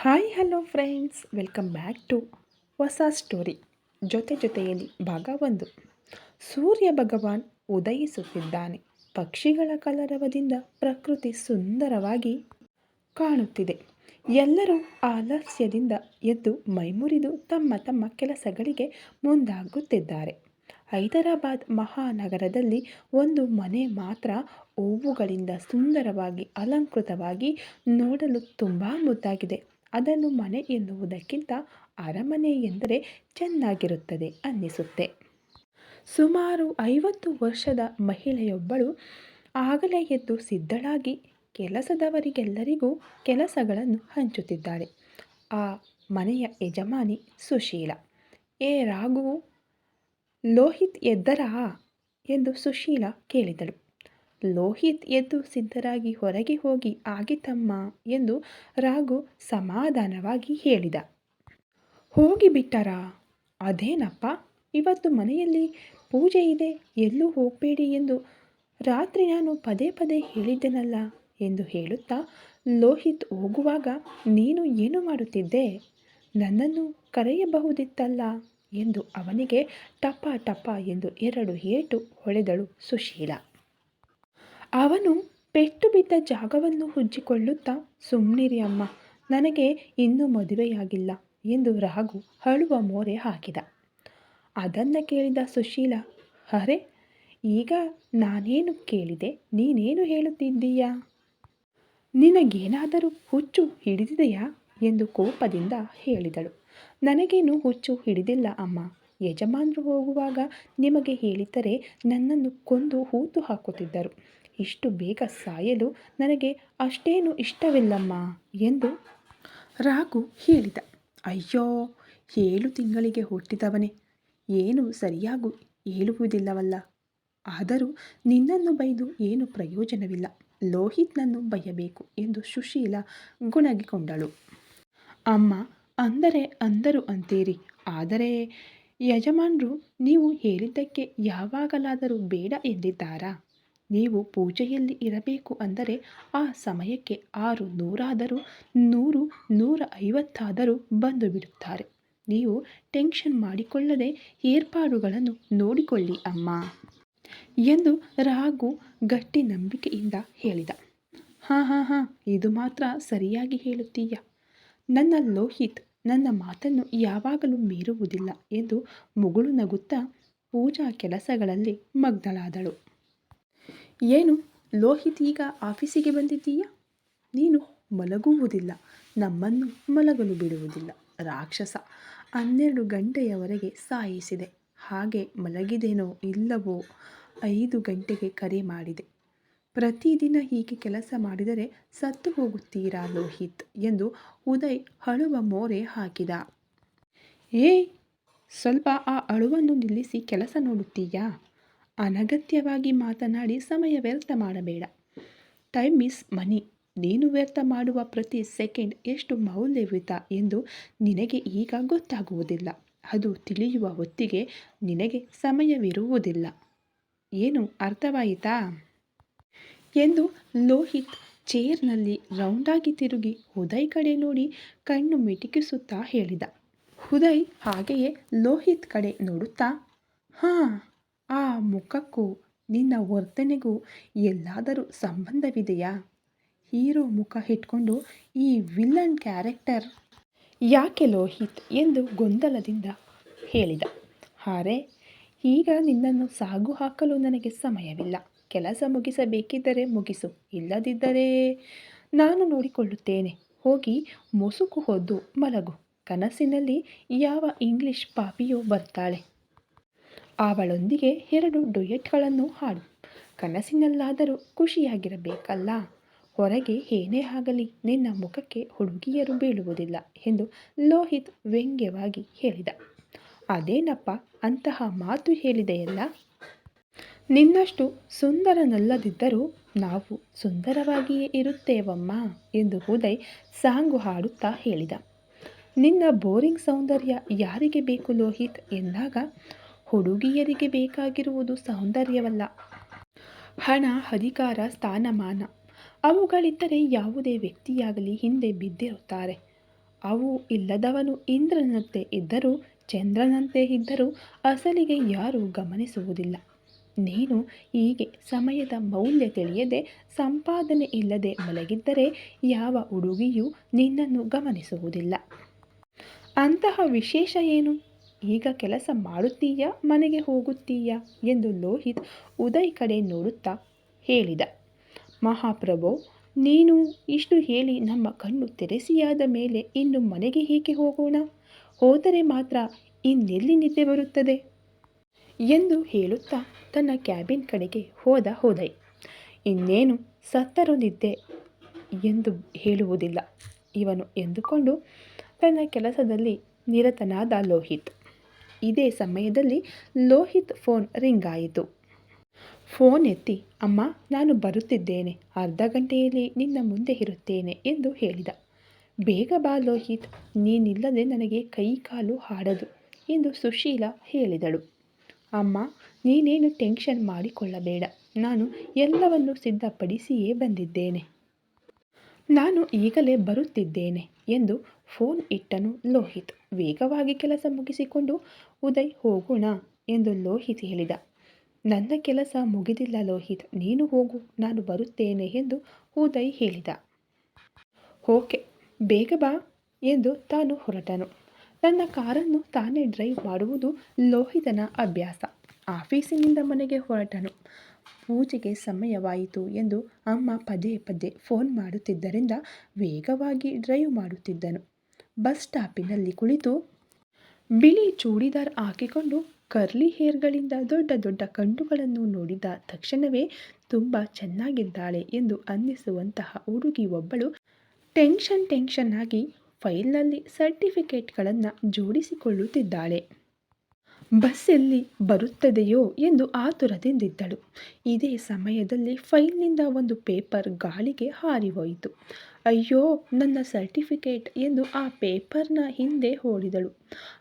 Hi, hello friends. Welcome back to ಹೊಸ story. ಜೊತೆ ಜೊತೆಯಲ್ಲಿ ಭಾಗ ಒಂದು. ಸೂರ್ಯ ಭಗವಾನ್ ಉದಯಿಸುತ್ತಿದ್ದಾನೆ. ಪಕ್ಷಿಗಳ ಕಲರವದಿಂದ ಪ್ರಕೃತಿ ಸುಂದರವಾಗಿ ಕಾಣುತ್ತಿದೆ. ಎಲ್ಲರೂ ಆಲಸ್ಯದಿಂದ ಎದ್ದು ಮೈಮುರಿದು ತಮ್ಮ ತಮ್ಮ ಕೆಲಸಗಳಿಗೆ ಮುಂದಾಗುತ್ತಿದ್ದಾರೆ. ಹೈದರಾಬಾದ್ ಮಹಾನಗರದಲ್ಲಿ ಒಂದು ಮನೆ ಮಾತ್ರ ಹೂವುಗಳಿಂದ ಸುಂದರವಾಗಿ ಅಲಂಕೃತವಾಗಿ ನೋಡಲು ತುಂಬ ಮುದ್ದಾಗಿದೆ. ಅದನ್ನು ಮನೆ ಎನ್ನುವುದಕ್ಕಿಂತ ಅರಮನೆ ಎಂದರೆ ಚೆನ್ನಾಗಿರುತ್ತದೆ ಅನ್ನಿಸುತ್ತೆ. ಸುಮಾರು ಐವತ್ತು ವರ್ಷದ ಮಹಿಳೆಯೊಬ್ಬಳು ಆಗಲೇ ಎದ್ದು ಸಿದ್ಧಳಾಗಿ ಕೆಲಸದವರಿಗೆಲ್ಲರಿಗೂ ಕೆಲಸಗಳನ್ನು ಹಂಚುತ್ತಿದ್ದಾಳೆ. ಆ ಮನೆಯ ಯಜಮಾನಿ ಸುಶೀಲ, ಏ ರಾಘು, ಲೋಹಿತ್ ಎದ್ದರಾ? ಎಂದು ಸುಶೀಲ ಕೇಳಿದಳು. ಲೋಹಿತ್ ಎದ್ದು ಸಿದ್ಧರಾಗಿ ಹೊರಗೆ ಹೋಗಿ ಆಗಿತಮ್ಮ ಎಂದು ರಾಘು ಸಮಾಧಾನವಾಗಿ ಹೇಳಿದ. ಹೋಗಿಬಿಟ್ಟರಾ ಅದೇನಪ್ಪ? ಇವತ್ತು ಮನೆಯಲ್ಲಿ ಪೂಜೆ ಇದೆ, ಎಲ್ಲೂ ಹೋಗಬೇಡಿ ಎಂದು ರಾತ್ರಿ ನಾನು ಪದೇ ಪದೇ ಹೇಳಿದ್ದೆನಲ್ಲ ಎಂದು ಹೇಳುತ್ತಾ ಲೋಹಿತ್ ಹೋಗುವಾಗ, ನೀನು ಏನು ಮಾಡುತ್ತಿದ್ದೆ? ನನ್ನನ್ನು ಕರೆಯಬಹುದಿತ್ತಲ್ಲ ಎಂದು ಅವನಿಗೆ ಟಪ ಟಪ ಎಂದು ಎರಡು ಏಟು ಹೊಳೆದಳು ಸುಶೀಲ. ಅವನು ಪೆಟ್ಟು ಬಿದ್ದ ಜಾಗವನ್ನು ಹುಜ್ಜಿಕೊಳ್ಳುತ್ತಾ ಸುಮ್ಮನಿರಿ ಅಮ್ಮ, ನನಗೆ ಇನ್ನೂ ಮದುವೆಯಾಗಿಲ್ಲ ಎಂದು ರಾಘು ಅಳುವ ಮೋರೆ ಹಾಕಿದ. ಅದನ್ನು ಕೇಳಿದ ಸುಶೀಲ, ಅರೆ, ಈಗ ನಾನೇನು ಕೇಳಿದೆ, ನೀನೇನು ಹೇಳುತ್ತಿದ್ದೀಯಾ? ನಿನಗೇನಾದರೂ ಹುಚ್ಚು ಹಿಡಿದಿದೆಯಾ? ಎಂದು ಕೋಪದಿಂದ ಹೇಳಿದಳು. ನನಗೇನು ಹುಚ್ಚು ಹಿಡಿದಿಲ್ಲ ಅಮ್ಮ. ಯಜಮಾನರು ಹೋಗುವಾಗ ನಿಮಗೆ ಹೇಳಿದ್ದರೆ ನನ್ನನ್ನು ಕೊಂದು ಹೂತು ಹಾಕುತ್ತಿದ್ದರು. ಇಷ್ಟು ಬೇಗ ಸಾಯಲು ನನಗೆ ಅಷ್ಟೇನು ಇಷ್ಟವಿಲ್ಲಮ್ಮ ಎಂದು ರಾಘು ಹೇಳಿದ. ಅಯ್ಯೋ, ಏಳು ತಿಂಗಳಿಗೆ ಹುಟ್ಟಿದವನೇ. ಏನು ಸರಿಯಾಗು ಹೇಳುವುದಿಲ್ಲವಲ್ಲ. ಆದರೂ ನಿನ್ನನ್ನು ಬೈದು ಏನು ಪ್ರಯೋಜನವಿಲ್ಲ. ಲೋಹಿತ್ನನ್ನು ಬಯ್ಯಬೇಕು ಎಂದು ಸುಶೀಲ ಗುಣಗಿಕೊಂಡಳು. ಅಮ್ಮ, ಅಂದರೆ ಅಂದರು ಅಂತೀರಿ. ಆದರೆ ಯಜಮಾನ್ರು ನೀವು ಹೇಳಿದ್ದಕ್ಕೆ ಯಾವಾಗಲಾದರೂ ಬೇಡ ಎಂದಿದ್ದಾರಾ? ನೀವು ಪೂಜೆಯಲ್ಲಿ ಇರಬೇಕು ಅಂದರೆ ಆ ಸಮಯಕ್ಕೆ ಆರು ನೂರಾದರೂ ನೂರು ನೂರ ಐವತ್ತಾದರೂ ಬಂದು ಬಿಡುತ್ತಾರೆ. ನೀವು ಟೆನ್ಷನ್ ಮಾಡಿಕೊಳ್ಳದೆ ಏರ್ಪಾಡುಗಳನ್ನು ನೋಡಿಕೊಳ್ಳಿ ಅಮ್ಮ ಎಂದು ರಾಘು ಗಟ್ಟಿ ನಂಬಿಕೆಯಿಂದ ಹೇಳಿದ. ಹಾಂ ಹಾಂ ಹಾಂ, ಇದು ಮಾತ್ರ ಸರಿಯಾಗಿ ಹೇಳುತ್ತೀಯ. ನನ್ನ ಲೋಹಿತ್, ನನ್ನ ಮಾತನ್ನು ಯಾವಾಗಲೂ ಮೀರುವುದಿಲ್ಲ ಎಂದು ಮುಗುಳು ನಗುತ್ತಾ ಪೂಜಾ ಕೆಲಸಗಳಲ್ಲಿ ಮಗ್ನಳಾದಳು. ಏನು? ಲೋಹಿತ್ ಈಗ ಆಫೀಸಿಗೆ ಬಂದಿದ್ದೀಯಾ? ನೀನು ಮಲಗುವುದಿಲ್ಲ, ನಮ್ಮನ್ನು ಮಲಗಲು ಬಿಡುವುದಿಲ್ಲ. ರಾಕ್ಷಸ ಹನ್ನೆರಡು ಗಂಟೆಯವರೆಗೆ ಸಾಯಿಸಿದೆ. ಹಾಗೆ ಮಲಗಿದೇನೋ ಇಲ್ಲವೋ ಐದು ಗಂಟೆಗೆ ಕರೆ ಮಾಡಿದೆ. ಪ್ರತಿದಿನ ಹೀಗೆ ಕೆಲಸ ಮಾಡಿದರೆ ಸತ್ತು ಹೋಗುತ್ತೀರಾ ಲೋಹಿತ್ ಎಂದು ಉದಯ್ ಅಳುವ ಮೋರೆ ಹಾಕಿದ. ಏ ಸ್ವಲ್ಪ ಆ ಅಳುವನ್ನು ನಿಲ್ಲಿಸಿ ಕೆಲಸ ನೋಡುತ್ತೀಯಾ? ಅನಗತ್ಯವಾಗಿ ಮಾತನಾಡಿ ಸಮಯ ವ್ಯರ್ಥ ಮಾಡಬೇಡ. ಟೈಮ್ ಇಸ್ ಮನಿ ನೀನು ವ್ಯರ್ಥ ಮಾಡುವ ಪ್ರತಿ ಸೆಕೆಂಡ್ ಎಷ್ಟು ಮೌಲ್ಯಯುತ ಎಂದು ನಿನಗೆ ಈಗ ಗೊತ್ತಾಗುವುದಿಲ್ಲ. ಅದು ತಿಳಿಯುವ ಹೊತ್ತಿಗೆ ನಿನಗೆ ಸಮಯವಿರುವುದಿಲ್ಲ. ಏನು ಅರ್ಥವಾಯಿತಾ ಎಂದು ಲೋಹಿತ್ ಚೇರ್ನಲ್ಲಿ ರೌಂಡಾಗಿ ತಿರುಗಿ ಉದಯ್ ಕಡೆ ನೋಡಿ ಕಣ್ಣು ಮಿಟಿಕಿಸುತ್ತಾ ಹೇಳಿದ. ಉದಯ್ ಹಾಗೆಯೇ ಲೋಹಿತ್ ಕಡೆ ನೋಡುತ್ತಾ, ಹಾಂ ಆ ಮುಖಕ್ಕೂ ನಿನ್ನ ವರ್ತನೆಗೂ ಎಲ್ಲಾದರೂ ಸಂಬಂಧವಿದೆಯಾ? ಹೀರೋ ಮುಖ ಇಟ್ಕೊಂಡು ಈ ವಿಲನ್ ಕ್ಯಾರೆಕ್ಟರ್ ಯಾಕೆ ಲೋಹಿತ್ ಎಂದು ಗೊಂದಲದಿಂದ ಹೇಳಿದ. ಹಾರೆ, ಈಗ ನಿನ್ನನ್ನು ಸಾಗು ಹಾಕಲು ನನಗೆ ಸಮಯವಿಲ್ಲ. ಕೆಲಸ ಮುಗಿಸಬೇಕಿದ್ದರೆ ಮುಗಿಸು. ಇಲ್ಲದಿದ್ದರೆ ನಾನು ನೋಡಿಕೊಳ್ಳುತ್ತೇನೆ. ಹೋಗಿ ಮುಸುಕು ಹೊದ್ದು ಮಲಗು. ಕನಸಿನಲ್ಲಿ ಯಾವ ಇಂಗ್ಲಿಷ್ ಪಾಪಿಯೋ ಬರ್ತಾಳೆ. ಅವಳೊಂದಿಗೆ ಎರಡು ಡುಯೆಟ್ಗಳನ್ನು ಹಾಡು. ಕನಸಿನಲ್ಲಾದರೂ ಖುಷಿಯಾಗಿರಬೇಕಲ್ಲ. ಹೊರಗೆ ಏನೇ ಆಗಲಿ ನಿನ್ನ ಮುಖಕ್ಕೆ ಹುಡುಗಿಯರು ಬೀಳುವುದಿಲ್ಲ ಎಂದು ಲೋಹಿತ್ ವ್ಯಂಗ್ಯವಾಗಿ ಹೇಳಿದ. ಅದೇನಪ್ಪ ಅಂತಹ ಮಾತು ಹೇಳಿದೆಯಲ್ಲ? ನಿನ್ನಷ್ಟು ಸುಂದರನಲ್ಲದಿದ್ದರೂ ನಾವು ಸುಂದರವಾಗಿಯೇ ಇರುತ್ತೇವಮ್ಮ ಎಂದು ಉದಯ್ ಸಾಂಗು ಹಾಡುತ್ತಾ ಹೇಳಿದ. ನಿನ್ನ ಬೋರಿಂಗ್ ಸೌಂದರ್ಯ ಯಾರಿಗೆ ಬೇಕು ಲೋಹಿತ್? ಎಂದಾಗ ಹುಡುಗಿಯರಿಗೆ ಬೇಕಾಗಿರುವುದು ಸೌಂದರ್ಯವಲ್ಲ. ಹಣ, ಅಧಿಕಾರ, ಸ್ಥಾನಮಾನ. ಅವುಗಳಿದ್ದರೆ ಯಾವುದೇ ವ್ಯಕ್ತಿಯಾಗಲಿ ಹಿಂದೆ ಬಿದ್ದಿರುತ್ತಾರೆ. ಅವು ಇಲ್ಲದವನು ಇಂದ್ರನಂತೆ ಇದ್ದರೂ, ಚಂದ್ರನಂತೆ ಇದ್ದರೂ ಅಸಲಿಗೆ ಯಾರೂ ಗಮನಿಸುವುದಿಲ್ಲ. ನೀನು ಹೀಗೆ ಸಮಯದ ಮೌಲ್ಯ ತಿಳಿಯದೆ, ಸಂಪಾದನೆ ಇಲ್ಲದೆ ಮಲಗಿದ್ದರೆ ಯಾವ ಹುಡುಗಿಯೂ ನಿನ್ನನ್ನು ಗಮನಿಸುವುದಿಲ್ಲ. ಅಂತಹ ವಿಶೇಷ ಏನು? ಈಗ ಕೆಲಸ ಮಾಡುತ್ತೀಯಾ? ಮನೆಗೆ ಹೋಗುತ್ತೀಯಾ? ಎಂದು ಲೋಹಿತ್ ಉದಯ್ ಕಡೆ ನೋಡುತ್ತಾ ಹೇಳಿದ. ಮಹಾಪ್ರಭು, ನೀನು ಇಷ್ಟು ಹೇಳಿ ನಮ್ಮ ಕಣ್ಣು ತೆರೆಸಿಯಾದ ಮೇಲೆ ಇನ್ನು ಮನೆಗೆ ಹೇಗೆ ಹೋಗೋಣ? ಹೋದರೆ ಮಾತ್ರ ಇನ್ನೆಲ್ಲಿ ನಿದ್ದೆ ಬರುತ್ತದೆ? ಎಂದು ಹೇಳುತ್ತಾ ತನ್ನ ಕ್ಯಾಬಿನ್ ಕಡೆಗೆ ಹೋದ ಹೋದಯ್ ಇನ್ನೇನು ಸತ್ತರು ನಿದ್ದೆ ಎಂದು ಹೇಳುವುದಿಲ್ಲ. ಇವನು ಎಂದುಕೊಂಡು ತನ್ನ ಕೆಲಸದಲ್ಲಿ ನಿರತನಾದ ಲೋಹಿತ್. ಇದೇ ಸಮಯದಲ್ಲಿ ಲೋಹಿತ್ ಫೋನ್ ರಿಂಗ್ ಆಯಿತು. ಫೋನ್ ಎತ್ತಿ, ಅಮ್ಮ, ನಾನು ಬರುತ್ತಿದ್ದೇನೆ. ಅರ್ಧ ಗಂಟೆಯಲ್ಲಿ ನಿನ್ನ ಮುಂದೆ ಇರುತ್ತೇನೆ ಎಂದು ಹೇಳಿದ. ಬೇಗ ಬಾ ಲೋಹಿತ್. ನೀನಿಲ್ಲದೆ ನನಗೆ ಕೈ ಕಾಲು ಹಾಡದು ಎಂದು ಸುಶೀಲ ಹೇಳಿದಳು. ಅಮ್ಮ, ನೀನೇನು ಟೆನ್ಷನ್ ಮಾಡಿಕೊಳ್ಳಬೇಡ. ನಾನು ಎಲ್ಲವನ್ನು ಸಿದ್ಧಪಡಿಸಿಯೇ ಬಂದಿದ್ದೇನೆ. ನಾನು ಈಗಲೇ ಬರುತ್ತಿದ್ದೇನೆ ಎಂದು ಫೋನ್ ಇಟ್ಟನು ಲೋಹಿತ್. ವೇಗವಾಗಿ ಕೆಲಸ ಮುಗಿಸಿಕೊಂಡು ಉದಯ್ ಹೋಗೋಣ ಎಂದು ಲೋಹಿತ್ ಹೇಳಿದ. ನನ್ನ ಕೆಲಸ ಮುಗಿದಿಲ್ಲ ಲೋಹಿತ್, ನೀನು ಹೋಗು, ನಾನು ಬರುತ್ತೇನೆ ಎಂದು ಉದಯ್ ಹೇಳಿದ. ಓಕೆ, ಬೇಗ ಬಾ ಎಂದು ತಾನು ಹೊರಟನು. ತನ್ನ ಕಾರನ್ನು ತಾನೇ ಡ್ರೈವ್ ಮಾಡುವುದು ಲೋಹಿತನ ಅಭ್ಯಾಸ. ಆಫೀಸಿನಿಂದ ಮನೆಗೆ ಹೊರಟನು. ಪೂಜೆಗೆ ಸಮಯವಾಯಿತು ಎಂದು ಅಮ್ಮ ಪದೇ ಪದೇ ಫೋನ್ ಮಾಡುತ್ತಿದ್ದರಿಂದ ವೇಗವಾಗಿ ಡ್ರೈವ್ ಮಾಡುತ್ತಿದ್ದನು. ಬಸ್ ಸ್ಟಾಪಿನಲ್ಲಿ ಕುಳಿತು ಬಿಳಿ ಚೂಡಿದಾರ್ ಹಾಕಿಕೊಂಡು ಕರ್ಲಿ ಹೇರ್ಗಳಿಂದ ದೊಡ್ಡ ದೊಡ್ಡ ಕಣ್ಣುಗಳನ್ನು ನೋಡಿದ ತಕ್ಷಣವೇ ತುಂಬ ಚೆನ್ನಾಗಿದ್ದಾಳೆ ಎಂದು ಅನ್ನಿಸುವಂತಹ ಹುಡುಗಿ ಒಬ್ಬಳು ಟೆನ್ಷನ್ ಟೆನ್ಷನ್ ಆಗಿ ಫೈಲ್ನಲ್ಲಿ ಸರ್ಟಿಫಿಕೇಟ್ಗಳನ್ನು ಜೋಡಿಸಿಕೊಳ್ಳುತ್ತಿದ್ದಾಳೆ. ಬಸ್ ಎಲ್ಲಿ ಬರುತ್ತದೆಯೋ ಎಂದು ಆತುರದಿಂದಿದ್ದಳು. ಇದೇ ಸಮಯದಲ್ಲಿ ಫೈಲ್ನಿಂದ ಒಂದು ಪೇಪರ್ ಗಾಳಿಗೆ ಹಾರಿಹೋಯಿತು. ಅಯ್ಯೋ, ನನ್ನ ಸರ್ಟಿಫಿಕೇಟ್ ಎಂದು ಆ ಪೇಪರ್ನ ಹಿಂದೆ ಓಡಿದಳು.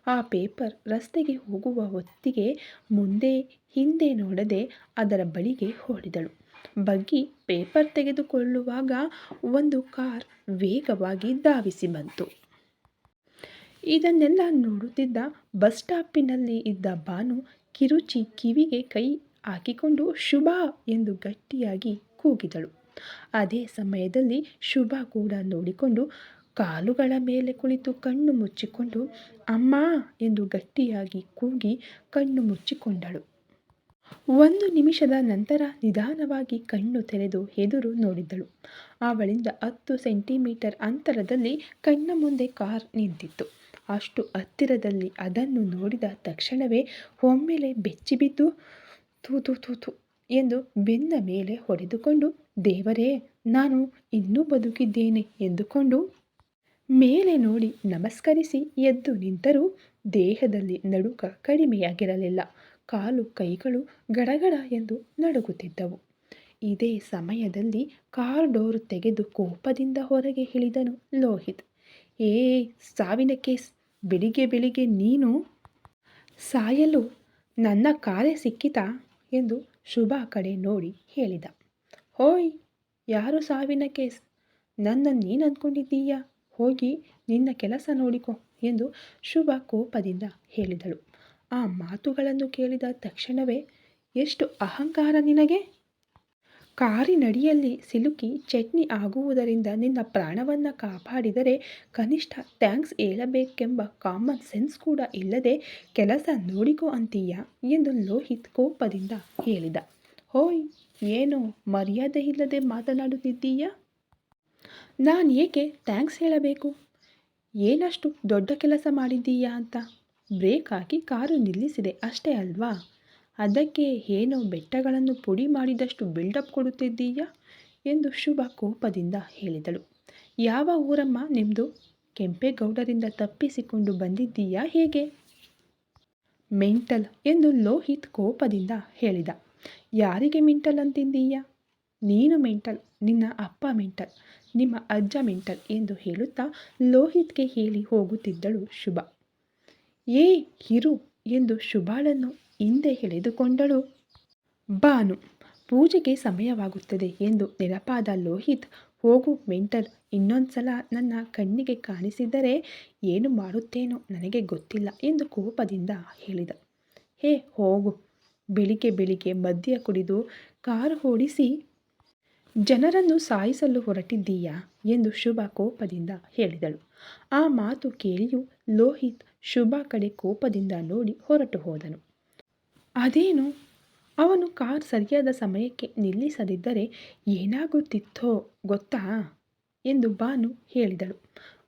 ಆ ಪೇಪರ್ ರಸ್ತೆಗೆ ಹೋಗುವ ಹೊತ್ತಿಗೆ ಮುಂದೆ ಹಿಂದೆ ನೋಡದೆ ಅದರ ಬಳಿಗೆ ಓಡಿದಳು. ಬಗ್ಗಿ ಪೇಪರ್ ತೆಗೆದುಕೊಳ್ಳುವಾಗ ಒಂದು ಕಾರ್ ವೇಗವಾಗಿ ಧಾವಿಸಿ ಬಂತು. ಇದನ್ನೆಲ್ಲ ನೋಡುತ್ತಿದ್ದ ಬಸ್ ಸ್ಟಾಪಿನಲ್ಲಿ ಇದ್ದ ಬಾನು ಕಿರುಚಿ ಕಿವಿಗೆ ಕೈ ಹಾಕಿಕೊಂಡು, ಶುಭ ಎಂದು ಗಟ್ಟಿಯಾಗಿ ಕೂಗಿದಳು. ಅದೇ ಸಮಯದಲ್ಲಿ ಶುಭ ಕೂಡ ನೋಡಿಕೊಂಡು ಕಾಲುಗಳ ಮೇಲೆ ಕುಳಿತು ಕಣ್ಣು ಮುಚ್ಚಿಕೊಂಡು, ಅಮ್ಮ ಎಂದು ಗಟ್ಟಿಯಾಗಿ ಕೂಗಿ ಕಣ್ಣು ಮುಚ್ಚಿಕೊಂಡಳು. ಒಂದು ನಿಮಿಷದ ನಂತರ ನಿಧಾನವಾಗಿ ಕಣ್ಣು ತೆರೆದು ಎದುರು ನೋಡಿದಳು. ಅವಳಿಂದ ಹತ್ತು ಸೆಂಟಿಮೀಟರ್ ಅಂತರದಲ್ಲಿ ಕಣ್ಣ ಮುಂದೆ ಕಾರ್ ನಿಂತಿತ್ತು. ಅಷ್ಟು ಹತ್ತಿರದಲ್ಲಿ ಅದನ್ನು ನೋಡಿದ ತಕ್ಷಣವೇ ಒಮ್ಮೆಲೆ ಬೆಚ್ಚಿಬಿದ್ದು ತೂತು ತೂತು ಎಂದು ಬೆನ್ನ ಮೇಲೆ ಹೊಡೆದುಕೊಂಡು, ದೇವರೇ, ನಾನು ಇನ್ನೂ ಬದುಕಿದ್ದೇನೆ ಎಂದುಕೊಂಡು ಮೇಲೆ ನೋಡಿ ನಮಸ್ಕರಿಸಿ ಎದ್ದು ನಿಂತರೂ ದೇಹದಲ್ಲಿ ನಡುಕ ಕಡಿಮೆಯಾಗಿರಲಿಲ್ಲ. ಕಾಲು ಕೈಗಳು ಗಡಗಡ ಎಂದು ನಡುಗುತ್ತಿದ್ದವು. ಇದೇ ಸಮಯದಲ್ಲಿ ಕಾರ್ ಡೋರ್ ತೆಗೆದು ಕೋಪದಿಂದ ಹೊರಗೆ ಇಳಿದನು ಲೋಹಿತ್. ಏ ಸಾವಿನ ಕೇಸ್ ಬೆಳಿಗ್ಗೆ ಬೆಳಿಗ್ಗೆ ನೀನು ಸಾಯಲು ನನ್ನ ಕಾಲೇ ಸಿಕ್ಕಿತಾ ಎಂದು ಶುಭ ಕಡೆ ನೋಡಿ ಹೇಳಿದ. ಹೋಯ್, ಯಾರು ಸಾವಿನ ಕೇಸ್? ನನ್ನನ್ನು ನೀನು ಅಂದ್ಕೊಂಡಿದ್ದೀಯ? ಹೋಗಿ ನಿನ್ನ ಕೆಲಸ ನೋಡಿಕೊ ಎಂದು ಶುಭ ಕೋಪದಿಂದ ಹೇಳಿದಳು. ಆ ಮಾತುಗಳನ್ನು ಕೇಳಿದ ತಕ್ಷಣವೇ, ಎಷ್ಟು ಅಹಂಕಾರ ನಿನಗೆ? ಕಾರಿನಡಿಯಲ್ಲಿ ಸಿಲುಕಿ ಚಟ್ನಿ ಆಗುವುದರಿಂದ ನಿನ್ನ ಪ್ರಾಣವನ್ನು ಕಾಪಾಡಿದರೆ ಕನಿಷ್ಠ ಥ್ಯಾಂಕ್ಸ್ ಹೇಳಬೇಕೆಂಬ ಕಾಮನ್ ಸೆನ್ಸ್ ಕೂಡ ಇಲ್ಲದೆ ಕೆಲಸ ನೋಡಿಕೋ ಅಂತೀಯ ಎಂದು ಲೋಹಿತ್ ಕೋಪದಿಂದ ಹೇಳಿದ. ಹೋಯ್, ಏನು ಮರ್ಯಾದೆ ಇಲ್ಲದೆ ಮಾತನಾಡುತ್ತಿದ್ದೀಯಾ? ನಾನು ಏಕೆ ಥ್ಯಾಂಕ್ಸ್ ಹೇಳಬೇಕು? ಏನಷ್ಟು ದೊಡ್ಡ ಕೆಲಸ ಮಾಡಿದ್ದೀಯಾ ಅಂತ? ಬ್ರೇಕ್ ಹಾಕಿ ಕಾರು ನಿಲ್ಲಿಸಿದೆ ಅಷ್ಟೇ ಅಲ್ವಾ? ಅದಕ್ಕೆ ಏನೋ ಬೆಟ್ಟಗಳನ್ನು ಪುಡಿ ಮಾಡಿದಷ್ಟು ಬಿಲ್ಡಪ್ ಕೊಡುತ್ತಿದ್ದೀಯಾ? ಎಂದು ಶುಭ ಕೋಪದಿಂದ ಹೇಳಿದಳು. ಯಾವ ಊರಮ್ಮ ನಿಮ್ಮದು ಕೆಂಪೇಗೌಡರಿಂದ ತಪ್ಪಿಸಿಕೊಂಡು ಬಂದಿದ್ದೀಯಾ ಹೇಗೆ? ಮೆಂಟಲ್ ಎಂದು ಲೋಹಿತ್ ಕೋಪದಿಂದ ಹೇಳಿದ. ಯಾರಿಗೆ ಮೆಂಟಲ್ ಅಂತಿದ್ದೀಯಾ? ನೀನು ಮೆಂಟಲ್, ನಿನ್ನ ಅಪ್ಪ ಮೆಂಟಲ್, ನಿಮ್ಮ ಅಜ್ಜ ಮೆಂಟಲ್ ಎಂದು ಹೇಳುತ್ತಾ ಲೋಹಿತ್ಗೆ ಹೇಳಿ ಹೋಗುತ್ತಿದ್ದಳು ಶುಭ. ಏ ಹಿರು ಎಂದು ಶುಭಾಳನ್ನು ಹಿಂದೆ ಎಳೆದುಕೊಂಡಳು. ಬಾನು, ಪೂಜೆಗೆ ಸಮಯವಾಗುತ್ತದೆ ಎಂದು ನೆನಪಾದ ಲೋಹಿತ್, ಹೋಗು ಮೆಂಟಲ್ ಇನ್ನೊಂದು ಸಲ ನನ್ನ ಕಣ್ಣಿಗೆ ಕಾಣಿಸಿದರೆ ಏನು ಮಾಡುತ್ತೇನೋ ನನಗೆ ಗೊತ್ತಿಲ್ಲ ಎಂದು ಕೋಪದಿಂದ ಹೇಳಿದ. ಹೇ, ಹೋಗು, ಬೆಳಿಗ್ಗೆ ಬೆಳಿಗ್ಗೆ ಮದ್ಯ ಕುಡಿದು ಕಾರು ಓಡಿಸಿ ಜನರನ್ನು ಸಾಯಿಸಲು ಹೊರಟಿದ್ದೀಯಾ? ಎಂದು ಶುಭ ಕೋಪದಿಂದ ಹೇಳಿದಳು. ಆ ಮಾತು ಕೇಳಿಯೂ ಲೋಹಿತ್ ಶುಭ ಕಡೆ ಕೋಪದಿಂದ ನೋಡಿ ಹೊರಟು ಹೋದನು. ಅದೇನು? ಅವನು ಕಾರ್ ಸರಿಯಾದ ಸಮಯಕ್ಕೆ ನಿಲ್ಲಿಸದಿದ್ದರೆ ಏನಾಗುತ್ತಿತ್ತೋ ಗೊತ್ತಾ? ಎಂದು ಬಾನು ಹೇಳಿದಳು.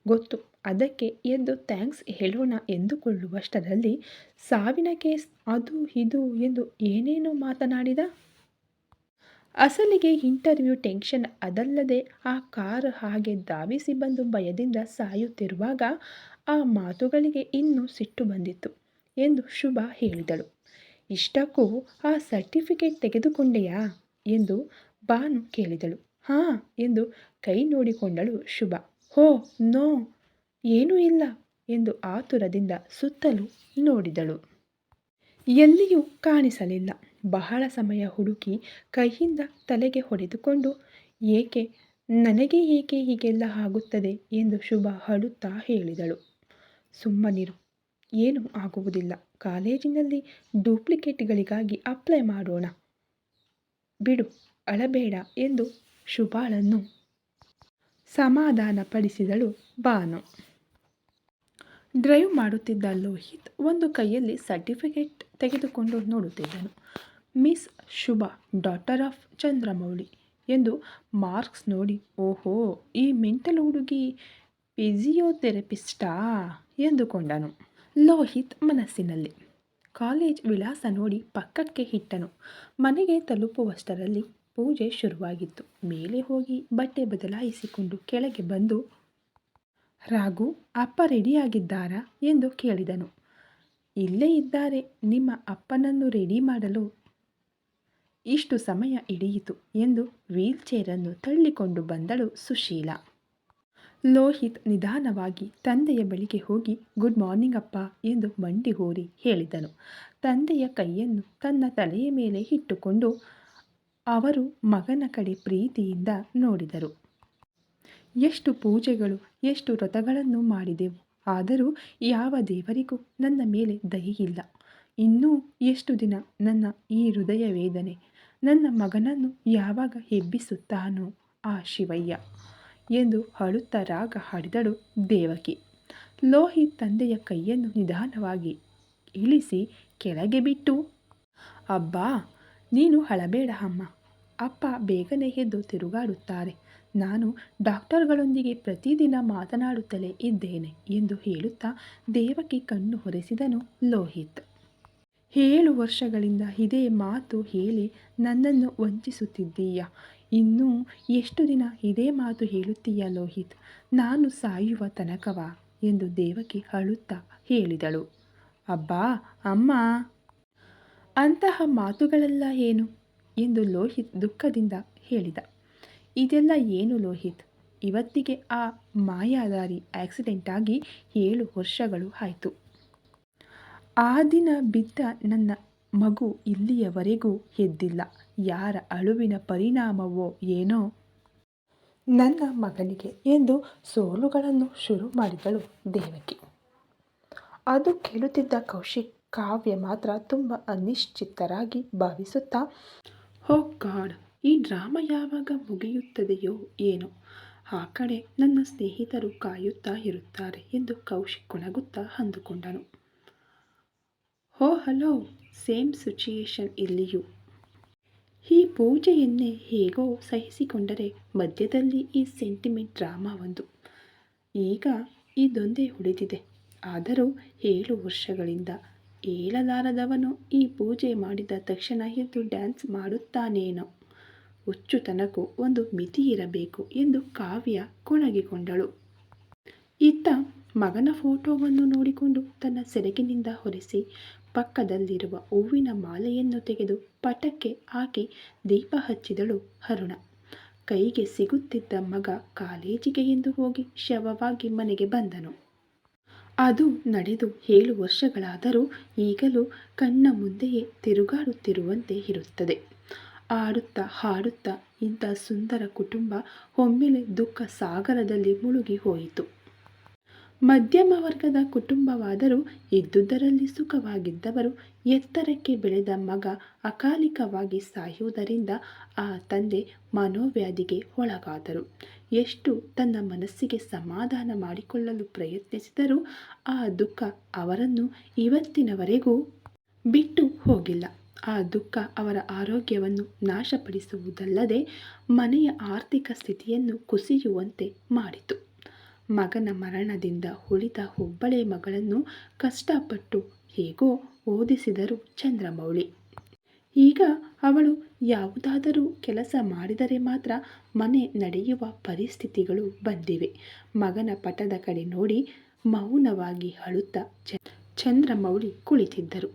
ಗೊತ್ತು, ಅದಕ್ಕೆ ಎದ್ದು ಥ್ಯಾಂಕ್ಸ್ ಹೇಳೋಣ ಎಂದುಕೊಳ್ಳುವಷ್ಟರಲ್ಲಿ, ಸಾವಿನ ಕೇಸ್ ಅದು ಇದು ಎಂದು ಏನೇನೋ ಮಾತನಾಡಿದ? ಅಸಲಿಗೆ ಇಂಟರ್ವ್ಯೂ ಟೆನ್ಷನ್ ಅದಲ್ಲದೆ ಆ ಕಾರ್ ಹಾಗೆ ಧಾವಿಸಿ ಬಂದು ಭಯದಿಂದ ಸಾಯುತ್ತಿರುವಾಗ ಆ ಮಾತುಗಳಿಗೆ ಇನ್ನೂ ಸಿಟ್ಟು ಬಂದಿತ್ತು ಎಂದು ಶುಭ ಹೇಳಿದಳು. ಇಷ್ಟಕ್ಕೂ ಆ ಸರ್ಟಿಫಿಕೇಟ್ ತೆಗೆದುಕೊಂಡೆಯಾ? ಎಂದು ಬಾನು ಕೇಳಿದಳು. ಹಾಂ ಎಂದು ಕೈ ನೋಡಿಕೊಂಡಳು ಶುಭ. ಹೋ, ನೋ, ಏನೂ ಇಲ್ಲ ಎಂದು ಆತುರದಿಂದ ಸುತ್ತಲೂ ನೋಡಿದಳು. ಎಲ್ಲಿಯೂ ಕಾಣಿಸಲಿಲ್ಲ. ಬಹಳ ಸಮಯ ಹುಡುಕಿ ಕೈಯಿಂದ ತಲೆಗೆ ಹೊಡೆದುಕೊಂಡು, ಏಕೆ ನನಗೆ ಏಕೆ ಹೀಗೆಲ್ಲ ಆಗುತ್ತದೆ? ಎಂದು ಶುಭ ಹಳುತ್ತಾ ಹೇಳಿದಳು. ಸುಮ್ಮನಿರು. ಏನೂ ಆಗುವುದಿಲ್ಲ. ಕಾಲೇಜಿನಲ್ಲಿ ಡೂಪ್ಲಿಕೇಟ್ಗಳಿಗಾಗಿ ಅಪ್ಲೈ ಮಾಡೋಣ. ಬಿಡು, ಅಳಬೇಡ ಎಂದು ಶುಭಾಳನ್ನು ಸಮಾಧಾನಪಡಿಸಿದಳು ಬಾನು ಡ್ರೈವ್ ಮಾಡುತ್ತಿದ್ದ ಲೋಹಿತ್ ಒಂದು ಕೈಯಲ್ಲಿ ಸರ್ಟಿಫಿಕೇಟ್ ತೆಗೆದುಕೊಂಡು ನೋಡುತ್ತಿದ್ದನು. Miss Shubha, daughter of Chandramouli ಎಂದು ಮಾರ್ಕ್ಸ್ ನೋಡಿ, ಓಹೋ, ಈ ಮೆಂಟಲ್ ಹುಡುಗಿ ಫಿಸಿಯೋಥೆರಪಿಸ್ಟಾ? ಎಂದುಕೊಂಡನು. ಲೋಹಿತ್ ಮನಸ್ಸಿನಲ್ಲಿ. ಕಾಲೇಜ್ ವಿಳಾಸ ನೋಡಿ ಪಕ್ಕಕ್ಕೆ ಇಟ್ಟನು. ಮನೆಗೆ ತಲುಪುವಷ್ಟರಲ್ಲಿ ಪೂಜೆ ಶುರುವಾಗಿತ್ತು. ಮೇಲೆ ಹೋಗಿ ಬಟ್ಟೆ ಬದಲಾಯಿಸಿಕೊಂಡು ಕೆಳಗೆ ಬಂದು, ರಾಘು, ಅಪ್ಪ ರೆಡಿಯಾಗಿದ್ದಾರಾ? ಎಂದು ಕೇಳಿದನು. ಇಲ್ಲೇ ಇದ್ದಾರೆ. ನಿಮ್ಮ ಅಪ್ಪನನ್ನು ರೆಡಿ ಮಾಡಲು ಇಷ್ಟು ಸಮಯ ಹಿಡಿಯಿತು ಎಂದು ವೀಲ್ ಚೇರನ್ನು ತಳ್ಳಿಕೊಂಡು ಬಂದಳು ಸುಶೀಲ. ಲೋಹಿತ್ ನಿಧಾನವಾಗಿ ತಂದೆಯ ಬಳಿಗೆ ಹೋಗಿ, ಗುಡ್ ಮಾರ್ನಿಂಗ್ ಅಪ್ಪ ಎಂದು ಮಂಡಿ ಹೋರಿ ಹೇಳಿದನು. ತಂದೆಯ ಕೈಯನ್ನು ತನ್ನ ತಲೆಯ ಮೇಲೆ ಇಟ್ಟುಕೊಂಡು ಅವರು ಮಗನ ಕಡೆ ಪ್ರೀತಿಯಿಂದ ನೋಡಿದರು. ಎಷ್ಟು ಪೂಜೆಗಳು, ಎಷ್ಟು ವ್ರತಗಳನ್ನು ಮಾಡಿದೆವು. ಆದರೂ ಯಾವ ದೇವರಿಗೂ ನನ್ನ ಮೇಲೆ ದಯೆಯಿಲ್ಲ ಇನ್ನೂ ಎಷ್ಟು ದಿನ ನನ್ನ ಈ ಹೃದಯ ವೇದನೆ ನನ್ನ ಮಗನನ್ನು ಯಾವಾಗ ಎಬ್ಬಿಸುತ್ತಾನೋ ಆ ಶಿವಯ್ಯ. ಎಂದು ಅಳುತ್ತಾ ರಾಗ ಹಾಡಿದಳು ದೇವಕಿ. ಲೋಹಿತ್ ತಂದೆಯ ಕೈಯನ್ನು ನಿಧಾನವಾಗಿ ಇಳಿಸಿ ಕೆಳಗೆ ಬಿಟ್ಟು, ಅಬ್ಬಾ, ನೀನು ಹಳಬೇಡ ಅಮ್ಮ. ಅಪ್ಪ ಬೇಗನೆ ಎದ್ದು ತಿರುಗಾಡುತ್ತಾರೆ. ನಾನು ಡಾಕ್ಟರ್ಗಳೊಂದಿಗೆ ಪ್ರತಿದಿನ ಮಾತನಾಡುತ್ತಲೇ ಇದ್ದೇನೆ ಎಂದು ಹೇಳುತ್ತಾ ದೇವಕಿ ಕಣ್ಣು ಹೊರೆಸಿದನು ಲೋಹಿತ್. ಏಳು ವರ್ಷಗಳಿಂದ ಇದೇ ಮಾತು ಹೇಳಿ ನನ್ನನ್ನು ವಂಚಿಸುತ್ತಿದ್ದೀಯ? ಇನ್ನೂ ಎಷ್ಟು ದಿನ ಇದೇ ಮಾತು ಹೇಳುತ್ತೀಯ ಲೋಹಿತ್? ನಾನು ಸಾಯುವ ತನಕವಾ? ಎಂದು ದೇವಕಿ ಅಳುತ್ತಾ ಹೇಳಿದಳು. ಅಬ್ಬಾ, ಅಮ್ಮ! ಅಂತಹ ಮಾತುಗಳೆಲ್ಲ ಏನು? ಎಂದು ಲೋಹಿತ್ ದುಃಖದಿಂದ ಹೇಳಿದ. ಇದೆಲ್ಲ ಏನು ಲೋಹಿತ್? ಇವತ್ತಿಗೆ ಆ ಮಾಯಾದಾರಿ ಆಕ್ಸಿಡೆಂಟ್ ಆಗಿ ಏಳು ವರ್ಷಗಳು ಆಯಿತು. ಆ ದಿನ ಬಿದ್ದ ನನ್ನ ಮಗು ಇಲ್ಲಿಯವರೆಗೂ ಎದ್ದಿಲ್ಲ. ಯಾರ ಅಳುವಿನ ಪರಿಣಾಮವೋ ಏನೋ. ನನ್ನ ಮಗನಿಗೆ ಎಂದು ಸೋಲುಗಳನ್ನು ಶುರು ಮಾಡಿದಳು ದೇವಕಿ. ಅದು ಕೇಳುತ್ತಿದ್ದ ಕೌಶಿಕ್ ಕಾವ್ಯ ಮಾತ್ರ ತುಂಬ ಅನಿಶ್ಚಿತರಾಗಿ ಭಾವಿಸುತ್ತಾ, ಹೋ ಗಾಡ್ ಈ ಡ್ರಾಮಾ ಯಾವಾಗ ಮುಗಿಯುತ್ತದೆಯೋ ಏನೋ. ಆ ಕಡೆ ನನ್ನ ಸ್ನೇಹಿತರು ಕಾಯುತ್ತಾ ಇರುತ್ತಾರೆ ಎಂದು ಕೌಶಿಕ್ ಕೊಣಗುತ್ತಾ ಅಂದುಕೊಂಡನು. ಹೋ, ಹಲೋ ಸೇಮ್ ಸಿಚುಯೇಷನ್ ಇಲ್ಲಿಯೂ. ಈ ಪೂಜೆಯನ್ನೇ ಹೇಗೋ ಸಹಿಸಿಕೊಂಡರೆ ಮಧ್ಯದಲ್ಲಿ ಈ ಸೆಂಟಿಮೆಂಟ್ ಡ್ರಾಮಾ ಒಂದು. ಈಗ ಇದೊಂದೇ ಉಳಿದಿದೆ. ಆದರೂ ಏಳು ವರ್ಷಗಳಿಂದ ಏಳಲಾರದವನು ಈ ಪೂಜೆ ಮಾಡಿದ ತಕ್ಷಣ ಎದ್ದು ಡ್ಯಾನ್ಸ್ ಮಾಡುತ್ತಾನೇನೋ. ಹುಚ್ಚುತನಕ್ಕೂ ಒಂದು ಮಿತಿ ಇರಬೇಕು ಎಂದು ಕಾವ್ಯ ಕೊಣಗಿಕೊಂಡಳು. ಇತ್ತ ಮಗನ ಫೋಟೋವನ್ನು ನೋಡಿಕೊಂಡು ತನ್ನ ಸೆರಗಿನಿಂದ ಹೊರಿಸಿ ಪಕ್ಕದಲ್ಲಿರುವ ಹೂವಿನ ಮಾಲೆಯನ್ನು ತೆಗೆದು ಪಟಕ್ಕೆ ಹಾಕಿ ದೀಪ ಹಚ್ಚಿದಳು ಅರುಣ. ಕೈಗೆ ಸಿಗುತ್ತಿದ್ದ ಮಗ ಕಾಲೇಜಿಗೆ ಎಂದು ಹೋಗಿ ಶವವಾಗಿ ಮನೆಗೆ ಬಂದನು. ಅದು ನಡೆದು ಏಳು ವರ್ಷಗಳಾದರೂ ಈಗಲೂ ಕಣ್ಣ ಮುಂದೆಯೇ ತಿರುಗಾಡುತ್ತಿರುವಂತೆ ಇರುತ್ತದೆ. ಆಡುತ್ತಾ ಹಾಡುತ್ತಾ ಇಂಥ ಸುಂದರ ಕುಟುಂಬ ಒಮ್ಮೆಲೆ ದುಃಖ ಸಾಗರದಲ್ಲಿ ಮುಳುಗಿ ಹೋಯಿತು. ಮಧ್ಯಮ ವರ್ಗದ ಕುಟುಂಬವಾದರೂ ಇದ್ದುದರಲ್ಲಿ ಸುಖವಾಗಿದ್ದವರು ಎತ್ತರಕ್ಕೆ ಬೆಳೆದ ಮಗ ಅಕಾಲಿಕವಾಗಿ ಸಾಯುವುದರಿಂದ ಆ ತಂದೆ ಮನೋವ್ಯಾಧಿಗೆ ಒಳಗಾದರು. ಎಷ್ಟು ತನ್ನ ಮನಸ್ಸಿಗೆ ಸಮಾಧಾನ ಮಾಡಿಕೊಳ್ಳಲು ಪ್ರಯತ್ನಿಸಿದರೂ ಆ ದುಃಖ ಅವರನ್ನು ಇವತ್ತಿನವರೆಗೂ ಬಿಟ್ಟು ಹೋಗಿಲ್ಲ. ಆ ದುಃಖ ಅವರ ಆರೋಗ್ಯವನ್ನು ನಾಶಪಡಿಸುವುದಲ್ಲದೆ ಮನೆಯ ಆರ್ಥಿಕ ಸ್ಥಿತಿಯನ್ನು ಕುಸಿಯುವಂತೆ ಮಾಡಿತು. ಮಗನ ಮರಣದಿಂದ ಉಳಿದ ಒಬ್ಬಳೇ ಮಗಳನ್ನು ಕಷ್ಟಪಟ್ಟು ಹೇಗೋ ಓದಿಸಿದರು ಚಂದ್ರಮೌಳಿ. ಈಗ ಅವಳು ಯಾವುದಾದರೂ ಕೆಲಸ ಮಾಡಿದರೆ ಮಾತ್ರ ಮನೆ ನಡೆಯುವ ಪರಿಸ್ಥಿತಿಗಳು ಬಂದಿವೆ. ಮಗನ ಪಟದ ಕಡೆ ನೋಡಿ ಮೌನವಾಗಿ ಅಳುತ್ತಾ ಚಂದ್ರಮೌಳಿ ಕುಳಿತಿದ್ದರು.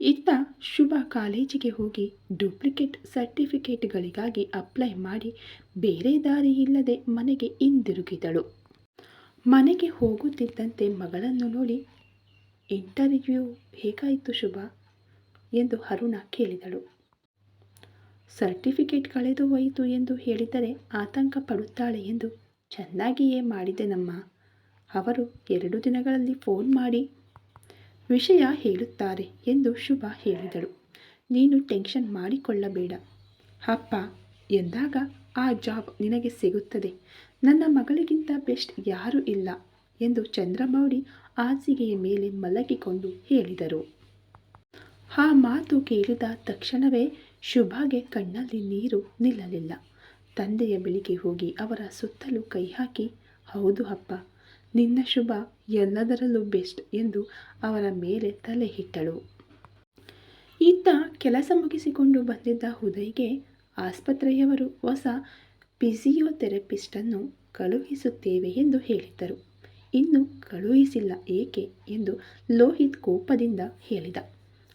ಇತ್ತ ಶುಭ ಕಾಲೇಜಿಗೆ ಹೋಗಿ ಡೂಪ್ಲಿಕೇಟ್ ಸರ್ಟಿಫಿಕೇಟ್ಗಳಿಗಾಗಿ ಅಪ್ಲೈ ಮಾಡಿ ಬೇರೆ ದಾರಿ ಇಲ್ಲದೆ ಮನೆಗೆ ಹಿಂದಿರುಗಿದಳು. ಮನೆಗೆ ಹೋಗುತ್ತಿದ್ದಂತೆ ಮಗಳನ್ನು ನೋಡಿ ಇಂಟರ್ವ್ಯೂ ಹೇಗಾಯಿತು ಶುಭ ಎಂದು ಅರುಣ ಕೇಳಿದಳು. ಸರ್ಟಿಫಿಕೇಟ್ ಕಳೆದು ಹೋಯಿತು ಎಂದು ಹೇಳಿದರೆ ಆತಂಕ ಪಡುತ್ತಾಳೆ ಎಂದು ಚೆನ್ನಾಗಿಯೇ ಮಾಡಿದೆ ನಮ್ಮ ಅವರು ಎರಡು ದಿನಗಳಲ್ಲಿ ಫೋನ್ ಮಾಡಿ ವಿಷಯ ಹೇಳುತ್ತಾರೆ ಎಂದು ಶುಭ ಹೇಳಿದಳು. ನೀನು ಟೆನ್ಷನ್ ಮಾಡಿಕೊಳ್ಳಬೇಡ. ಅಪ್ಪ, ಎಂದಾಗ ಆ ಜಾಬ್ ನಿನಗೆ ಸಿಗುತ್ತದೆ. ನನ್ನ ಮಗಳಿಗಿಂತ ಬೆಸ್ಟ್ ಯಾರೂ ಇಲ್ಲ ಎಂದು ಚಂದ್ರಮೌಳಿ ಹಾಸಿಗೆಯ ಮೇಲೆ ಮಲಗಿಕೊಂಡು ಹೇಳಿದರು. ಆ ಮಾತು ಕೇಳಿದ ತಕ್ಷಣವೇ ಶುಭಾಗೆ ಕಣ್ಣಲ್ಲಿ ನೀರು ನಿಲ್ಲಲಿಲ್ಲ. ತಂದೆಯ ಬಳಿಗೆ ಹೋಗಿ ಅವರ ಸುತ್ತಲೂ ಕೈ ಹಾಕಿ, ಹೌದು ಅಪ್ಪ, ನಿನ್ನ ಶುಭ ಎಲ್ಲದರಲ್ಲೂ ಬೆಸ್ಟ್ ಎಂದು ಅವರ ಮೇಲೆ ತಲೆ ಇಟ್ಟಳು. ಇತ್ತ ಕೆಲಸ ಮುಗಿಸಿಕೊಂಡು ಬಂದಿದ್ದ ಉದಯ್ಗೆ ಆಸ್ಪತ್ರೆಯವರು ಹೊಸ ಫಿಸಿಯೋಥೆರಪಿಸ್ಟನ್ನು ಕಳುಹಿಸುತ್ತೇವೆ ಎಂದು ಹೇಳಿದ್ದರು. ಇನ್ನು ಕಳುಹಿಸಿಲ್ಲ ಏಕೆ ಎಂದು ಲೋಹಿತ್ ಕೋಪದಿಂದ ಹೇಳಿದ.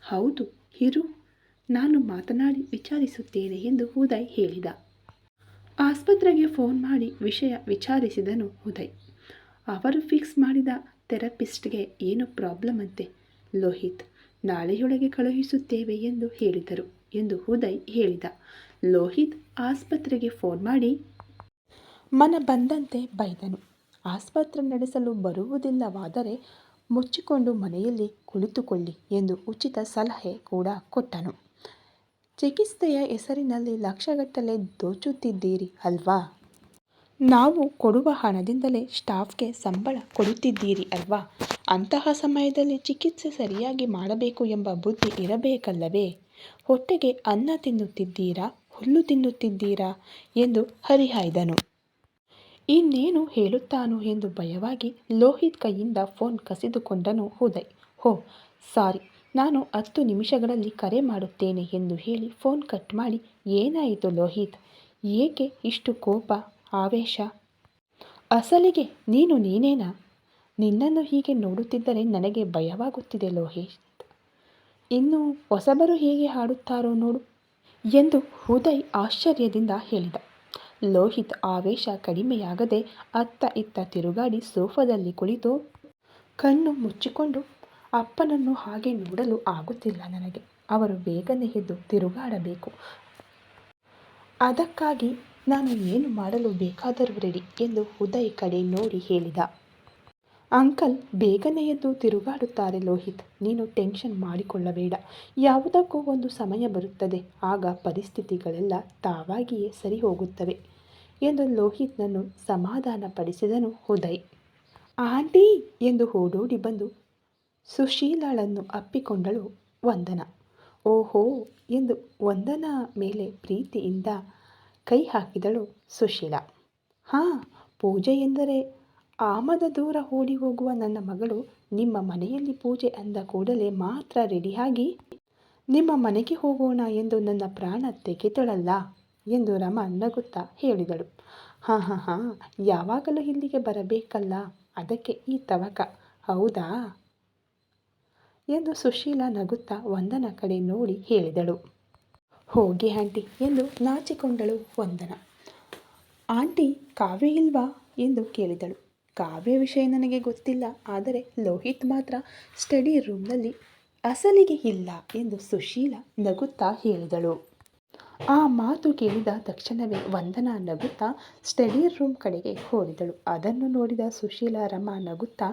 ಹೌದು, ಇರು, ನಾನು ಮಾತನಾಡಿ ವಿಚಾರಿಸುತ್ತೇನೆ ಎಂದು ಉದಯ್ ಹೇಳಿದ. ಆಸ್ಪತ್ರೆಗೆ ಫೋನ್ ಮಾಡಿ ವಿಷಯ ವಿಚಾರಿಸಿದನು ಉದಯ್. ಅವರು ಫಿಕ್ಸ್ ಮಾಡಿದ ಥೆರಪಿಸ್ಟ್ಗೆ ಏನು ಪ್ರಾಬ್ಲಮ್ ಅಂತೆ? ಲೋಹಿತ್, ನಾಳೆಯೊಳಗೆ ಕಳುಹಿಸುತ್ತೇವೆ ಎಂದು ಹೇಳಿದರು ಎಂದು ಉದಯ್ ಹೇಳಿದ. ಲೋಹಿತ್ ಆಸ್ಪತ್ರೆಗೆ ಫೋನ್ ಮಾಡಿ. ಮನ ಬಂದಂತೆ ಬೈದನು. ಆಸ್ಪತ್ರೆ ನಡೆಸಲು ಬರುವುದಿಲ್ಲವಾದರೆ ಮುಚ್ಚಿಕೊಂಡು ಮನೆಯಲ್ಲಿ ಕುಳಿತುಕೊಳ್ಳಿ ಎಂದು ಉಚಿತ ಸಲಹೆ ಕೂಡ ಕೊಟ್ಟನು. ಚಿಕಿತ್ಸೆಯ ಹೆಸರಿನಲ್ಲಿ ಲಕ್ಷಗಟ್ಟಲೆ ದೋಚುತ್ತಿದ್ದೀರಿ ಅಲ್ವಾ? ನಾವು ಕೊಡುವ ಹಣದಿಂದಲೇ ಸ್ಟಾಫ್ಗೆ ಸಂಬಳ ಕೊಡುತ್ತಿದ್ದೀರಿ ಅಲ್ವಾ? ಅಂತಹ ಸಮಯದಲ್ಲಿ ಚಿಕಿತ್ಸೆ ಸರಿಯಾಗಿ ಮಾಡಬೇಕು ಎಂಬ ಬುದ್ಧಿ ಇರಬೇಕಲ್ಲವೇ? ಹೊಟ್ಟೆಗೆ ಅನ್ನ ತಿನ್ನುತ್ತಿದ್ದೀರಾ? ಹುಲ್ಲು ತಿನ್ನುತ್ತಿದ್ದೀರಾ ಎಂದು ಹರಿಹಾಯ್ದನು. ಇನ್ನೇನು ಹೇಳುತ್ತಾನೋ ಎಂದು ಭಯವಾಗಿ ಲೋಹಿತ್ ಕೈಯಿಂದ ಫೋನ್ ಕಸಿದುಕೊಂಡನು ಉದಯ್. ಹೋ, ಸಾರಿ, ನಾನು ಹತ್ತು ನಿಮಿಷಗಳಲ್ಲಿ ಕರೆ ಮಾಡುತ್ತೇನೆ ಎಂದು ಹೇಳಿ ಫೋನ್ ಕಟ್ ಮಾಡಿ, ಏನಾಯಿತು ಲೋಹಿತ್? ಏಕೆ ಇಷ್ಟು ಕೋಪ, ಆವೇಶ? ಅಸಲಿಗೆ ನೀನು ನೀನೇನಾ? ನಿನ್ನನ್ನು ಹೀಗೆ ನೋಡುತ್ತಿದ್ದರೆ ನನಗೆ ಭಯವಾಗುತ್ತಿದೆ ಲೋಹಿತ್. ಇನ್ನು ಹೊಸಬರು ಹೇಗೆ ಹಾಡುತ್ತಾರೋ ನೋಡು. ಎಂದು ಉದಯ್ ಆಶ್ಚರ್ಯದಿಂದ ಹೇಳಿದ. ಲೋಹಿತ್ ಆವೇಶ ಕಡಿಮೆಯಾಗದೆ ಅತ್ತ ಇತ್ತ ತಿರುಗಾಡಿ ಸೋಫಾದಲ್ಲಿ ಕುಳಿತು ಕಣ್ಣು ಮುಚ್ಚಿಕೊಂಡು, ಅಪ್ಪನನ್ನು ಹಾಗೆ ನೋಡಲು ಆಗುತ್ತಿಲ್ಲ ನನಗೆ. ಅವರು ಬೇಗನೆ ಎದ್ದು ತಿರುಗಾಡಬೇಕು. ಅದಕ್ಕಾಗಿ ನಾನು ಏನು ಮಾಡಲು ಬೇಕಾದರೂ ರೆಡಿ ಎಂದು ಉದಯ್ ಕಡೆ ನೋಡಿ ಹೇಳಿದ. ಅಂಕಲ್, ಬೇಗನೆ ಎದ್ದು ತಿರುಗಾಡುತ್ತಾರೆ ಲೋಹಿತ್. ನೀನು ಟೆನ್ಷನ್ ಮಾಡಿಕೊಳ್ಳಬೇಡ. ಯಾವುದಕ್ಕೂ ಒಂದು ಸಮಯ ಬರುತ್ತದೆ. ಆಗ ಪರಿಸ್ಥಿತಿಗಳೆಲ್ಲ ತಾವಾಗಿಯೇ ಸರಿ ಹೋಗುತ್ತವೆ ಎಂದು ಲೋಹಿತ್ನನ್ನು ಸಮಾಧಾನಪಡಿಸಿದನು ಉದಯ್. ಆಂಟಿ! ಎಂದು ಓಡೋಡಿ ಬಂದು ಸುಶೀಲಳನ್ನು ಅಪ್ಪಿಕೊಂಡಳು ವಂದನ. ಓಹೋ! ಎಂದು ವಂದನ ಮೇಲೆ ಪ್ರೀತಿಯಿಂದ ಕೈ ಹಾಕಿದಳು ಸುಶೀಲ. ಹಾಂ, ಪೂಜೆ ಎಂದರೆ ಆಮದ ದೂರ ಓಡಿ ಹೋಗುವ ನನ್ನ ಮಗಳು ನಿಮ್ಮ ಮನೆಯಲ್ಲಿ ಪೂಜೆ ಅಂದ ಕೂಡಲೇ ಮಾತ್ರ ರೆಡಿಯಾಗಿ ನಿಮ್ಮ ಮನೆಗೆ ಹೋಗೋಣ ಎಂದು ನನ್ನ ಪ್ರಾಣ ತೆಗೆದಳಲ್ಲ ಎಂದು ರಮ ನಗುತ್ತಾ ಹೇಳಿದಳು. ಹಾಂ ಹಾಂ ಹಾಂ, ಯಾವಾಗಲೂ ಇಲ್ಲಿಗೆ ಬರಬೇಕಲ್ಲ, ಅದಕ್ಕೆ ಈ ತವಕ, ಹೌದಾ ಎಂದು ಸುಶೀಲ ನಗುತ್ತಾ ವಂದನ ಕಡೆ ನೋಡಿ ಹೇಳಿದಳು. ಹೋಗಿ ಆಂಟಿ ಎಂದು ನಾಚಿಕೊಂಡಳು ವಂದನ. ಆಂಟಿ ಕಾವೇ ಇಲ್ವಾ ಎಂದು ಕೇಳಿದಳು. ಕಾವ್ಯ ವಿಷಯ ನನಗೆ ಗೊತ್ತಿಲ್ಲ, ಆದರೆ ಲೋಹಿತ್ ಮಾತ್ರ ಸ್ಟಡಿ ರೂಮ್ನಲ್ಲಿ ಅಸಲಿಗೆ ಇಲ್ಲ ಎಂದು ಸುಶೀಲ ನಗುತ್ತಾ ಹೇಳಿದಳು. ಆ ಮಾತು ಕೇಳಿದ ತಕ್ಷಣವೇ ವಂದನಾ ನಗುತ್ತಾ ಸ್ಟಡಿ ರೂಮ್ ಕಡೆಗೆ ಓಡಿದಳು ಅದನ್ನು ನೋಡಿದ ಸುಶೀಲ ರಮ ನಗುತ್ತಾ,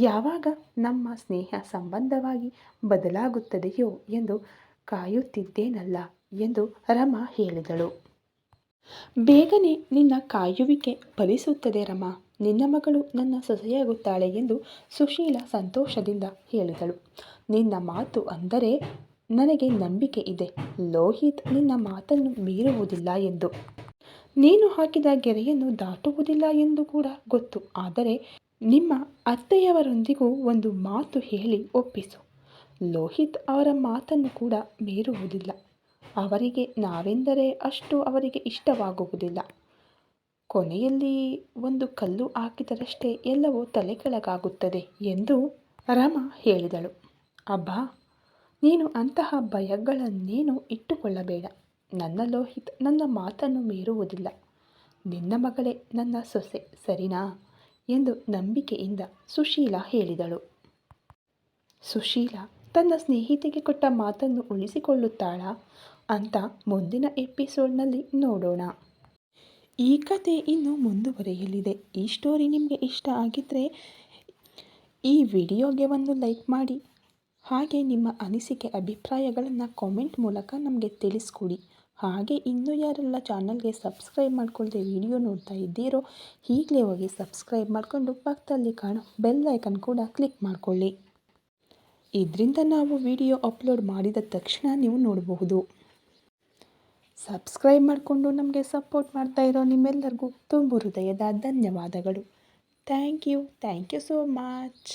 ಯಾವಾಗ ನಮ್ಮ ಸ್ನೇಹ ಸಂಬಂಧವಾಗಿ ಬದಲಾಗುತ್ತದೆಯೋ ಎಂದು ಕಾಯುತ್ತಿದ್ದೇನಲ್ಲ ಎಂದು ರಮ ಹೇಳಿದಳು. ಬೇಗನೆ ನಿನ್ನ ಕಾಯುವಿಕೆ ಫಲಿಸುತ್ತದೆ ರಮ. ನಿನ್ನ ಮಗಳು ನನ್ನ ಸೊಸೆಯಾಗುತ್ತಾಳೆ ಎಂದು ಸುಶೀಲ ಸಂತೋಷದಿಂದ ಹೇಳಿದಳು. ನಿನ್ನ ಮಾತು ಅಂದರೆ ನನಗೆ ನಂಬಿಕೆ ಇದೆ. ಲೋಹಿತ್ ನಿನ್ನ ಮಾತನ್ನು ಮೀರುವುದಿಲ್ಲ ಎಂದು. ನೀನು ಹಾಕಿದ ಗೆರೆಯನ್ನು ದಾಟುವುದಿಲ್ಲ ಎಂದು ಕೂಡ ಗೊತ್ತು. ಆದರೆ ನಿಮ್ಮ ಅತ್ತೆಯವರೊಂದಿಗೂ ಒಂದು ಮಾತು ಹೇಳಿ ಒಪ್ಪಿಸು. ಲೋಹಿತ್ ಅವರ ಮಾತನ್ನು ಕೂಡ ಮೀರುವುದಿಲ್ಲ. ಅವರಿಗೆ ನಾವೆಂದರೆ ಅಷ್ಟು ಅವರಿಗೆ ಇಷ್ಟವಾಗುವುದಿಲ್ಲ. ಕೊನೆಯಲ್ಲಿ ಒಂದು ಕಲ್ಲು ಹಾಕಿದರಷ್ಟೇ ಎಲ್ಲವೂ ತಲೆಕೆಳಗಾಗುತ್ತದೆ ಎಂದು ರಮ ಹೇಳಿದಳು. ಅಬ್ಬಾ, ನೀನು ಅಂತಹ ಭಯಗಳನ್ನೇನು ಇಟ್ಟುಕೊಳ್ಳಬೇಡ. ನನ್ನ ಲೋಹಿತ್ ನನ್ನ ಮಾತನ್ನು ಮೀರುವುದಿಲ್ಲ. ನಿನ್ನ ಮಗಳೇ ನನ್ನ ಸೊಸೆ, ಸರಿನಾ? ಎಂದು ನಂಬಿಕೆಯಿಂದ ಸುಶೀಲ ಹೇಳಿದಳು. ಸುಶೀಲ, ತನ್ನ ಸ್ನೇಹಿತೆಗೆ ಕೊಟ್ಟ ಮಾತನ್ನು ಉಳಿಸಿಕೊಳ್ಳುತ್ತಾಳಾ? ಅಂತ ಮುಂದಿನ ಎಪಿಸೋಡ್ನಲ್ಲಿ ನೋಡೋಣ. ಈ ಕತೆ ಇನ್ನು ಮುಂದುವರೆಯಲಿದೆ. ಈ ಸ್ಟೋರಿ ನಿಮಗೆ ಇಷ್ಟ ಆಗಿದ್ದರೆ ಈ ವಿಡಿಯೋಗೆ ಒಂದು ಲೈಕ್ ಮಾಡಿ. ಹಾಗೆ ನಿಮ್ಮ ಅನಿಸಿಕೆ, ಅಭಿಪ್ರಾಯಗಳನ್ನು ಕಾಮೆಂಟ್ ಮೂಲಕ ನಮಗೆ ತಿಳಿಸ್ಕೊಡಿ. ಹಾಗೆ ಇನ್ನೂ ಯಾರೆಲ್ಲ ಚಾನಲ್ಗೆ ಸಬ್ಸ್ಕ್ರೈಬ್ ಮಾಡ್ಕೊಳ್ಳದೆ ವಿಡಿಯೋ ನೋಡ್ತಾ ಇದ್ದೀರೋ ಈಗಲೇ ಹೋಗಿ ಸಬ್ಸ್ಕ್ರೈಬ್ ಮಾಡಿಕೊಂಡು ಪಕ್ಕದಲ್ಲಿ ಕಾಣೋ ಬೆಲ್ ಐಕನ್ ಕೂಡ ಕ್ಲಿಕ್ ಮಾಡಿಕೊಳ್ಳಿ. ಇದರಿಂದ ನಾವು ವಿಡಿಯೋ ಅಪ್ಲೋಡ್ ಮಾಡಿದ ತಕ್ಷಣ ನೀವು ನೋಡಬಹುದು. ಸಬ್ಸ್ಕ್ರೈಬ್ ಮಾಡಿಕೊಂಡು ನಮಗೆ ಸಪೋರ್ಟ್ ಮಾಡ್ತಾ ಇರೋ ನಿಮ್ಮೆಲ್ಲರಿಗೂ ತುಂಬ ಹೃದಯದ ಧನ್ಯವಾದಗಳು. Thank you thank you so much